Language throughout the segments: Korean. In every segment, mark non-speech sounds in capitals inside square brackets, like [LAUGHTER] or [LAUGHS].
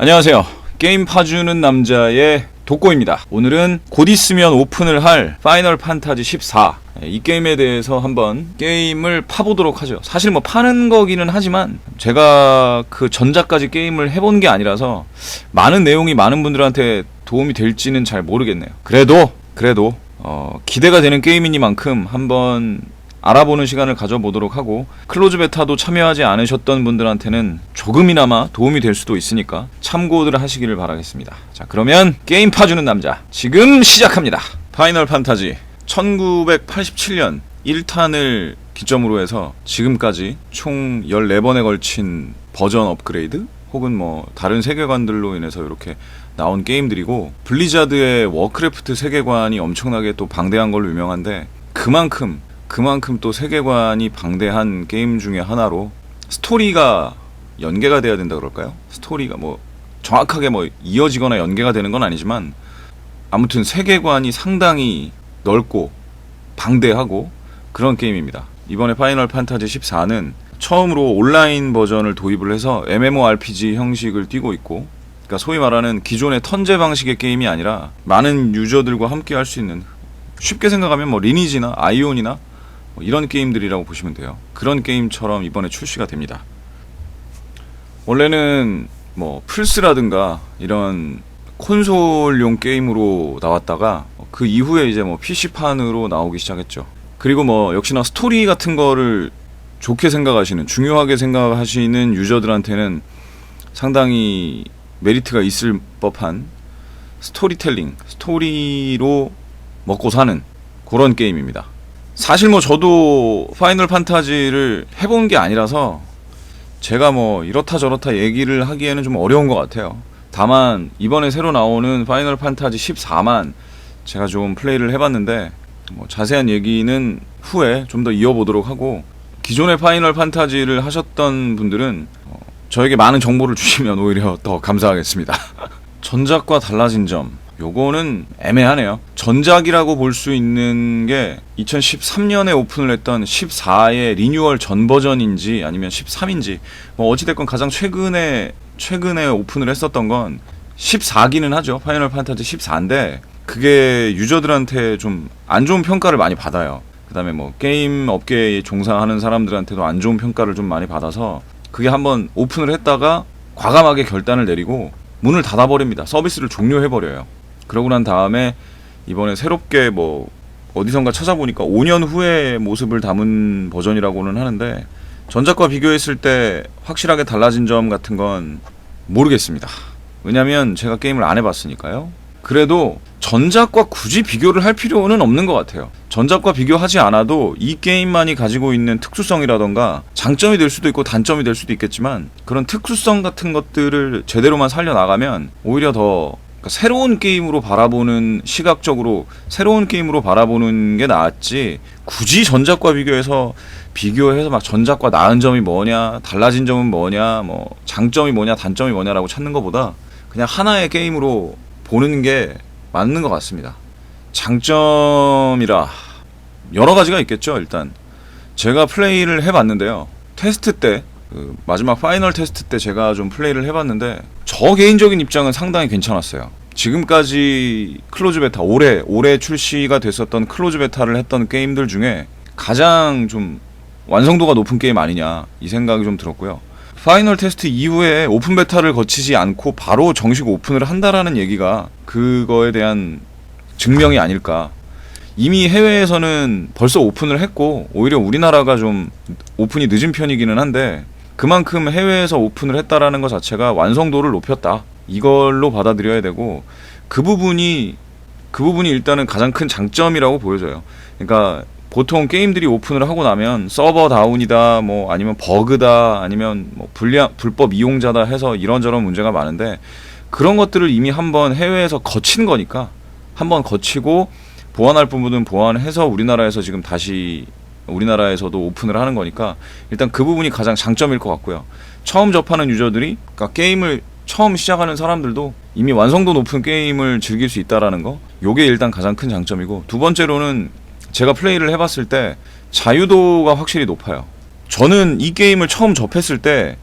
안녕하세요. 게임 파주는 남자의 독고입니다. 오늘은 곧 있으면 오픈을 할 파이널 판타지 14. 예, 이 게임에 대해서 한번 게임을 파보도록 하죠. 사실 뭐 파는 거기는 하지만 제가 그 전작까지 게임을 해본 게 아니라서 많은 내용이 많은 분들한테 도움이 될지는 잘 모르겠네요. 그래도 그래도 어, 기대가 되는 게임이니만큼 한번 알아보는 시간을 가져보도록 하고 클로즈 베타도 참여하지 않으셨던 분들한테는 조금이나마 도움이 될 수도 있으니까 참고들 하시기를 바라겠습니다. 자 그러면 게임 파주는 남자 지금 시작합니다. 파이널 판타지 1987년 1탄을 기점으로 해서 지금까지 총 14번에 걸친 버전 업그레이드 혹은 뭐 다른 세계관들로 인해서 이렇게 나온 게임들이고 블리자드의 워크래프트 세계관이 엄청나게 또 방대한 걸로 유명한데 그만큼 그만큼 또 세계관이 방대한 게임 중에 하나로 스토리가 연계가 돼야 된다 그럴까요? 스토리가 뭐 정확하게 뭐 이어지거나 연계가 되는 건 아니지만 아무튼 세계관이 상당히 넓고 방대하고 그런 게임입니다. 이번에 파이널 판타지 14는 처음으로 온라인 버전을 도입을 해서 MMORPG 형식을 띠고 있고 그러니까 소위 말하는 기존의 턴제 방식의 게임이 아니라 많은 유저들과 함께 할 수 있는 쉽게 생각하면 뭐 리니지나 아이온이나 뭐 이런 게임들이라고 보시면 돼요. 그런 게임처럼 이번에 출시가 됩니다. 원래는 뭐 플스라든가 이런 콘솔용 게임으로 나왔다가 그 이후에 이제 뭐 PC판으로 나오기 시작했죠. 그리고 뭐 역시나 스토리 같은 거를 좋게 생각하시는 중요하게 생각하시는 유저들한테는 상당히 메리트가 있을 법한 스토리텔링, 스토리로 먹고 사는 그런 게임입니다. 사실 뭐 저도 파이널 판타지를 해본 게 아니라서 제가 뭐 이렇다 저렇다 얘기를 하기에는 좀 어려운 것 같아요. 다만 이번에 새로 나오는 파이널 판타지 14만 제가 좀 플레이를 해봤는데 뭐 자세한 얘기는 후에 좀 더 이어보도록 하고 기존의 파이널 판타지를 하셨던 분들은 어, 저에게 많은 정보를 [LAUGHS] 주시면 오히려 더 감사하겠습니다. 전작과 달라진 점 요거는 애매하네요. 전작이라고 볼 수 있는 게 2013년에 오픈을 했던 14의 리뉴얼 전 버전인지 아니면 13인지 뭐 어찌됐건 가장 최근에 최근에 오픈을 했었던 건 14기는 하죠. 파이널 판타지 14인데 그게 유저들한테 좀 안 좋은 평가를 많이 받아요. 그다음에 뭐 게임 업계에 종사하는 사람들한테도 안 좋은 평가를 좀 많이 받아서 그게 한번 오픈을 했다가 과감하게 결단을 내리고 문을 닫아버립니다. 서비스를 종료해버려요. 그러고 난 다음에 이번에 새롭게 뭐 어디선가 찾아보니까 5년 후의 모습을 담은 버전이라고는 하는데 전작과 비교했을 때 확실하게 달라진 점 같은 건 모르겠습니다. 왜냐면 제가 게임을 안 해봤으니까요. 그래도 전작과 굳이 비교를 할 필요는 없는 것 같아요. 전작과 비교하지 않아도 이 게임만이 가지고 있는 특수성이라던가 장점이 될 수도 있고 단점이 될 수도 있겠지만 그런 특수성 같은 것들을 제대로만 살려나가면 오히려 더 그러니까 새로운 게임으로 바라보는 시각적으로 새로운 게임으로 바라보는 게 낫지 굳이 전작과 비교해서 비교해서 막 전작과 나은 점이 뭐냐 달라진 점은 뭐냐 뭐 장점이 뭐냐 단점이 뭐냐라고 찾는 것보다 그냥 하나의 게임으로 보는 게 맞는 것 같습니다. 장점이라 여러 가지가 있겠죠. 일단 제가 플레이를 해봤는데요. 테스트 때 그 마지막 파이널 테스트 때 제가 좀 플레이를 해봤는데 저 개인적인 입장은 상당히 괜찮았어요. 지금까지 클로즈 베타 올해 올해 출시가 됐었던 클로즈 베타를 했던 게임들 중에 가장 좀 완성도가 높은 게임 아니냐 이 생각이 좀 들었고요. 파이널 테스트 이후에 오픈 베타를 거치지 않고 바로 정식 오픈을 한다라는 얘기가 그거에 대한 증명이 아닐까. 이미 해외에서는 벌써 오픈을 했고 오히려 우리나라가 좀 오픈이 늦은 편이기는 한데 그만큼 해외에서 오픈을 했다라는 것 자체가 완성도를 높였다. 이걸로 받아들여야 되고 그 부분이 그 부분이 일단은 가장 큰 장점이라고 보여져요. 그러니까 보통 게임들이 오픈을 하고 나면 서버 다운이다, 뭐 아니면 버그다, 아니면 뭐 불량 불법 이용자다 해서 이런저런 문제가 많은데 그런 것들을 이미 한번 해외에서 거친 거니까 한번 거치고 보완할 부분은 보완해서 우리나라에서 지금 다시 우리나라에서도 오픈을 하는 거니까 일단 그 부분이 가장 장점일 것 같고요. 처음 접하는 유저들이 그러니까 게임을 처음 시작하는 사람들도 이미 완성도 높은 게임을 즐길 수 있다라는 거. 요게 일단 가장 큰 장점이고 두 번째로는 제가 플레이를 해봤을 때 자유도가 확실히 높아요. 저는 이 게임을 처음 접했을 때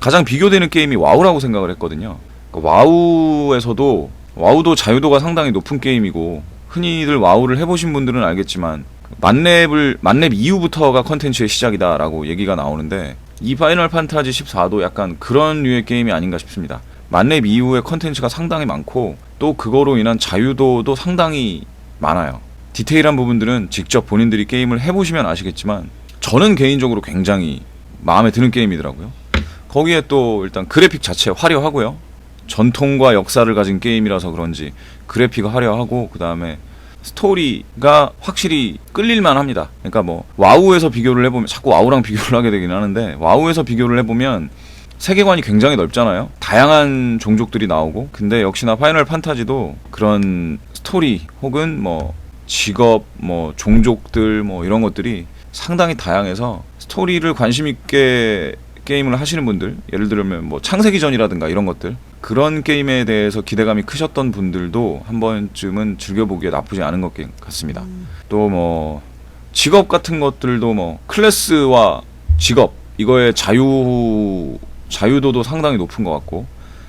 가장 비교되는 게임이 와우라고 생각을 했거든요. 그러니까 와우에서도 와우도 자유도가 상당히 높은 게임이고 흔히들 와우를 해보신 분들은 알겠지만 만렙을 만렙 이후부터가 컨텐츠의 시작이다라고 얘기가 나오는데 이 파이널 판타지 14도 약간 그런 류의 게임이 아닌가 싶습니다. 만렙 이후에 컨텐츠가 상당히 많고 또 그거로 인한 자유도도 상당히 많아요. 디테일한 부분들은 직접 본인들이 게임을 해보시면 아시겠지만 저는 개인적으로 굉장히 마음에 드는 게임이더라고요. 거기에 또 일단 그래픽 자체 화려하고요. 전통과 역사를 가진 게임이라서 그런지 그래픽이 화려하고 그 다음에 스토리가 확실히 끌릴만 합니다. 그러니까 뭐 와우에서 비교를 해보면 자꾸 와우랑 비교를 하게 되긴 하는데 와우에서 비교를 해보면 세계관이 굉장히 넓잖아요. 다양한 종족들이 나오고 근데 역시나 파이널 판타지도 그런 스토리 혹은 뭐 직업 뭐 종족들 뭐 이런 것들이 상당히 다양해서 스토리를 관심 있게 게임을 하시는 분들 예를 들면 뭐 창세기 전이라든가 이런 것들 그런 게임에 대해서 기대감이 크셨던 분들도 한 번쯤은 즐겨보기에 나쁘지 않은 것 같습니다. 또뭐 직업 같은 것들도 뭐 클래스와 직업 이거의 자유 자유도도 상당히 높은 것 같고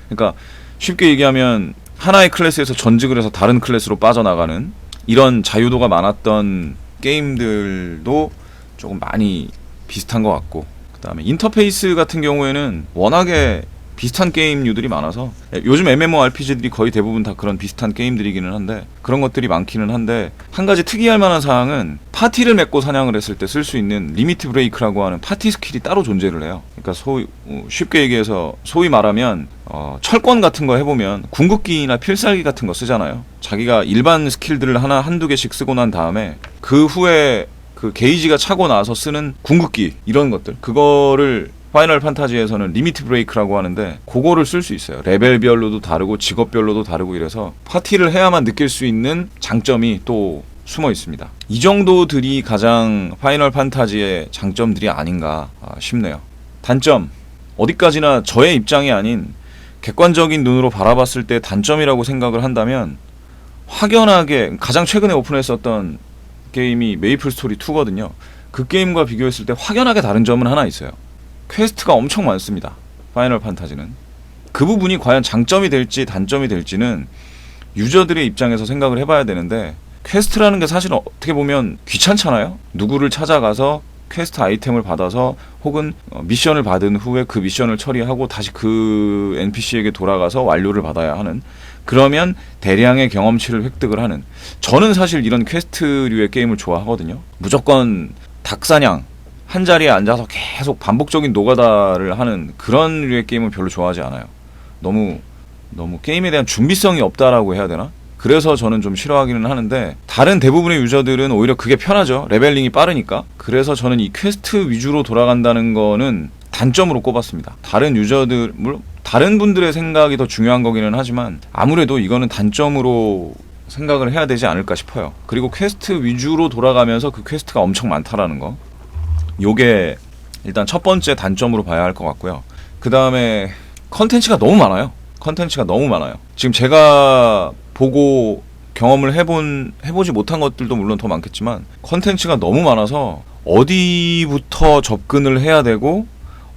그러니까 쉽게 얘기하면 하나의 클래스에서 전직을 해서 다른 클래스로 빠져나가는 이런 자유도가 많았던 게임들도 조금 많이 비슷한 것 같고 그다음에 인터페이스 같은 경우에는 워낙에 비슷한 게임류들이 많아서 예, 요즘 MMORPG들이 거의 대부분 다 그런 비슷한 게임들이기는 한데 그런 것들이 많기는 한데 한 가지 특이할 만한 사항은 파티를 맺고 사냥을 했을 때 쓸 수 있는 리미트 브레이크라고 하는 파티 스킬이 따로 존재를 해요. 그러니까 소위 어, 쉽게 얘기해서 소위 말하면 어, 철권 같은 거 해보면 궁극기나 필살기 같은 거 쓰잖아요. 자기가 일반 스킬들을 하나 한두 개씩 쓰고 난 다음에 그 후에 그 게이지가 차고 나서 쓰는 궁극기 이런 것들 그거를 파이널 판타지에서는 리미트 브레이크라고 하는데 그거를 쓸 수 있어요. 레벨별로도 다르고 직업별로도 다르고 이래서 파티를 해야만 느낄 수 있는 장점이 또 숨어 있습니다. 이 정도들이 가장 파이널 판타지의 장점들이 아닌가 아, 싶네요. 단점 어디까지나 저의 입장이 아닌 객관적인 눈으로 바라봤을 때 단점이라고 생각을 한다면 확연하게 가장 최근에 오픈했었던 게임이 메이플 스토리 2거든요. 그 게임과 비교했을 때 확연하게 다른 점은 하나 있어요. 퀘스트가 엄청 많습니다. 파이널 판타지는. 그 부분이 과연 장점이 될지 단점이 될지는 유저들의 입장에서 생각을 해봐야 되는데 퀘스트라는 게 사실 어떻게 보면 귀찮잖아요. 누구를 찾아가서 퀘스트 아이템을 받아서 혹은 어, 미션을 받은 후에 그 미션을 처리하고 다시 그 NPC에게 돌아가서 완료를 받아야 하는 그러면 대량의 경험치를 획득을 하는 저는 사실 이런 퀘스트류의 게임을 좋아하거든요. 무조건 닭사냥 한 자리에 앉아서 계속 반복적인 노가다를 하는 그런 류의 게임은 별로 좋아하지 않아요. 너무 너무 게임에 대한 준비성이 없다라고 해야 되나? 그래서 저는 좀 싫어하기는 하는데 다른 대부분의 유저들은 오히려 그게 편하죠. 레벨링이 빠르니까. 그래서 저는 이 퀘스트 위주로 돌아간다는 거는 단점으로 꼽았습니다. 다른 유저들 물론 다른 분들의 생각이 더 중요한 거기는 하지만 아무래도 이거는 단점으로 생각을 해야 되지 않을까 싶어요. 그리고 퀘스트 위주로 돌아가면서 그 퀘스트가 엄청 많다라는 거. 요게 일단 첫 번째 단점으로 봐야 할 것 같고요. 그 다음에 컨텐츠가 너무 많아요. 컨텐츠가 너무 많아요. 지금 제가 보고 경험을 해본 해보지 못한 것들도 물론 더 많겠지만 컨텐츠가 너무 많아서 어디부터 접근을 해야 되고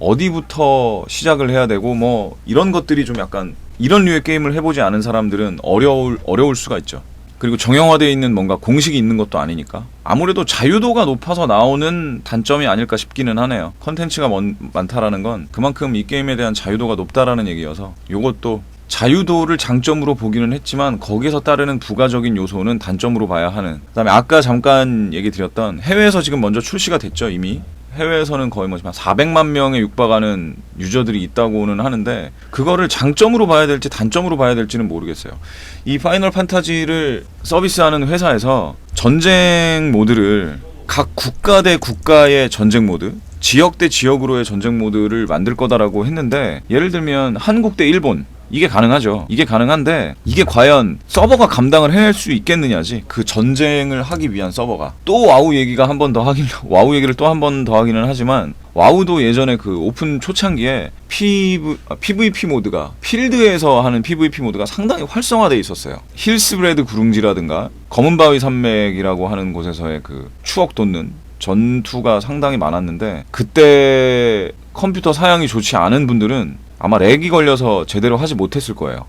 어디부터 시작을 해야 되고 뭐 이런 것들이 좀 약간 이런 류의 게임을 해보지 않은 사람들은 어려울 어려울 수가 있죠. 그리고 정형화되어 있는 뭔가 공식이 있는 것도 아니니까 아무래도 자유도가 높아서 나오는 단점이 아닐까 싶기는 하네요. 컨텐츠가 먼- 많다라는 건 그만큼 이 게임에 대한 자유도가 높다라는 얘기여서 이것도 자유도를 장점으로 보기는 했지만 거기에서 따르는 부가적인 요소는 단점으로 봐야 하는. 그다음에 아까 잠깐 얘기 드렸던 해외에서 지금 먼저 출시가 됐죠 이미. 해외에서는 거의 뭐 400만 명에 육박하는 유저들이 있다고는 하는데 그거를 장점으로 봐야 될지 단점으로 봐야 될지는 모르겠어요. 이 파이널 판타지를 서비스하는 회사에서 전쟁 모드를 각 국가 대 국가의 전쟁 모드, 지역 대 지역으로의 전쟁 모드를 만들 거다라고 했는데 예를 들면 한국 대 일본 이게 가능하죠. 이게 가능한데 이게 과연 서버가 감당을 해낼 수 있겠느냐지. 그 전쟁을 하기 위한 서버가. 또 와우 얘기가 한 번 더 하긴 [LAUGHS] 와우 얘기를 또 한 번 더 하기는 하지만 와우도 예전에 그 오픈 초창기에 PV, 아, PVP 모드가 필드에서 하는 PVP 모드가 상당히 활성화돼 있었어요. 힐스브레드 구릉지라든가 검은 바위 산맥이라고 하는 곳에서의 그 추억 돋는 전투가 상당히 많았는데 그때 컴퓨터 사양이 좋지 않은 분들은 아마 렉이 걸려서 제대로 하지 못했을 거예요.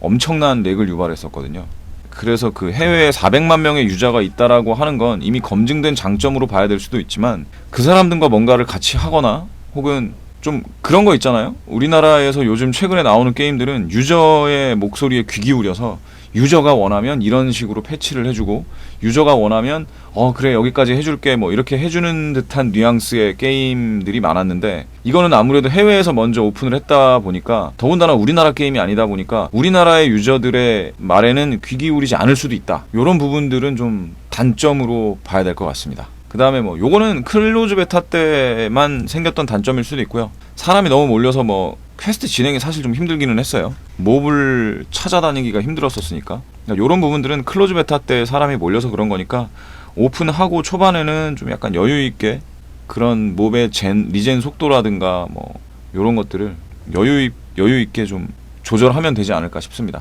엄청난 렉을 유발했었거든요. 그래서 그 해외에 400만 명의 유저가 있다라고 하는 건 이미 검증된 장점으로 봐야 될 수도 있지만 그 사람들과 뭔가를 같이 하거나 혹은 좀 그런 거 있잖아요. 우리나라에서 요즘 최근에 나오는 게임들은 유저의 목소리에 귀 기울여서 유저가 원하면 이런 식으로 패치를 해주고 유저가 원하면 어 그래 여기까지 해줄게 뭐 이렇게 해주는 듯한 뉘앙스의 게임들이 많았는데 이거는 아무래도 해외에서 먼저 오픈을 했다 보니까 더군다나 우리나라 게임이 아니다 보니까 우리나라의 유저들의 말에는 귀 기울이지 않을 수도 있다. 이런 부분들은 좀 단점으로 봐야 될 것 같습니다. 그 다음에 뭐 요거는 클로즈 베타 때만 생겼던 단점일 수도 있고요. 사람이 너무 몰려서 뭐 퀘스트 진행이 사실 좀 힘들기는 했어요 몹을 찾아다니기가 힘들었었으니까 그러니까 요런 부분들은 클로즈 베타 때 사람이 몰려서 그런 거니까 오픈하고 초반에는 좀 약간 여유 있게 그런 몹의 젠, 리젠 속도라든가 뭐 요런 것들을 여유 있- 여유 있게 좀 조절하면 되지 않을까 싶습니다.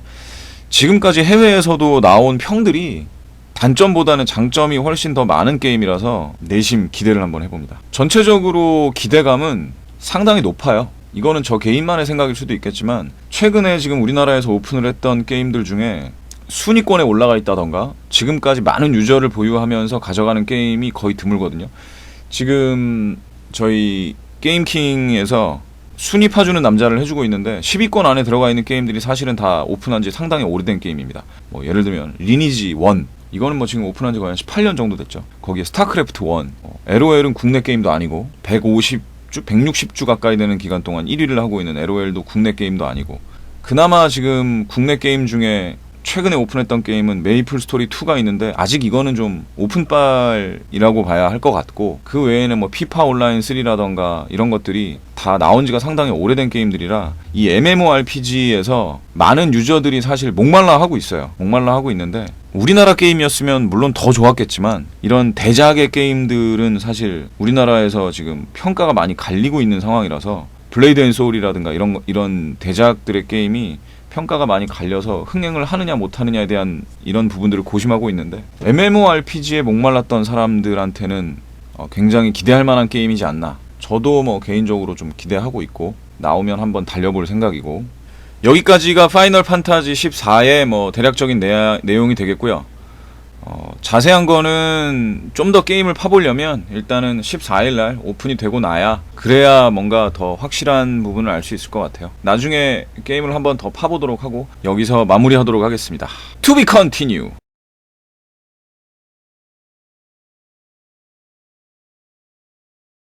지금까지 해외에서도 나온 평들이 단점보다는 장점이 훨씬 더 많은 게임이라서 내심 기대를 한번 해봅니다. 전체적으로 기대감은 상당히 높아요. 이거는 저 개인만의 생각일 수도 있겠지만 최근에 지금 우리나라에서 오픈을 했던 게임들 중에 순위권에 올라가 있다던가 지금까지 많은 유저를 보유하면서 가져가는 게임이 거의 드물거든요. 지금 저희 게임킹에서 순위 파주는 남자를 해주고 있는데 10위권 안에 들어가 있는 게임들이 사실은 다 오픈한 지 상당히 오래된 게임입니다. 뭐 예를 들면 리니지 1 이거는 뭐 지금 오픈한 지가 한 18년 정도 됐죠. 거기에 스타크래프트 1, 어, LOL은 국내 게임도 아니고 150 주, 160주 가까이 되는 기간 동안 1위를 하고 있는 LOL도 국내 게임도 아니고 그나마 지금 국내 게임 중에 최근에 오픈했던 게임은 메이플 스토리 2가 있는데 아직 이거는 좀 오픈빨이라고 봐야 할 것 같고 그 외에는 뭐 피파 온라인 3라던가 이런 것들이 다 나온 지가 상당히 오래된 게임들이라 이 MMORPG에서 많은 유저들이 사실 목말라 하고 있어요. 목말라 하고 있는데 우리나라 게임이었으면 물론 더 좋았겠지만 이런 대작의 게임들은 사실 우리나라에서 지금 평가가 많이 갈리고 있는 상황이라서 블레이드 앤 소울이라든가 이런 거- 이런 대작들의 게임이 평가가 많이 갈려서 흥행을 하느냐 못하느냐에 대한 이런 부분들을 고심하고 있는데 MMORPG에 목말랐던 사람들한테는 어, 굉장히 기대할 만한 게임이지 않나. 저도 뭐 개인적으로 좀 기대하고 있고 나오면 한번 달려볼 생각이고 여기까지가 파이널 판타지 14의 뭐 대략적인 내, 내용이 되겠고요. 어, 자세한 거는 좀 더 게임을 파보려면 일단은 14일 날 오픈이 되고 나야 그래야 뭔가 더 확실한 부분을 알 수 있을 것 같아요. 나중에 게임을 한번 더 파보도록 하고 여기서 마무리하도록 하겠습니다. To be continue.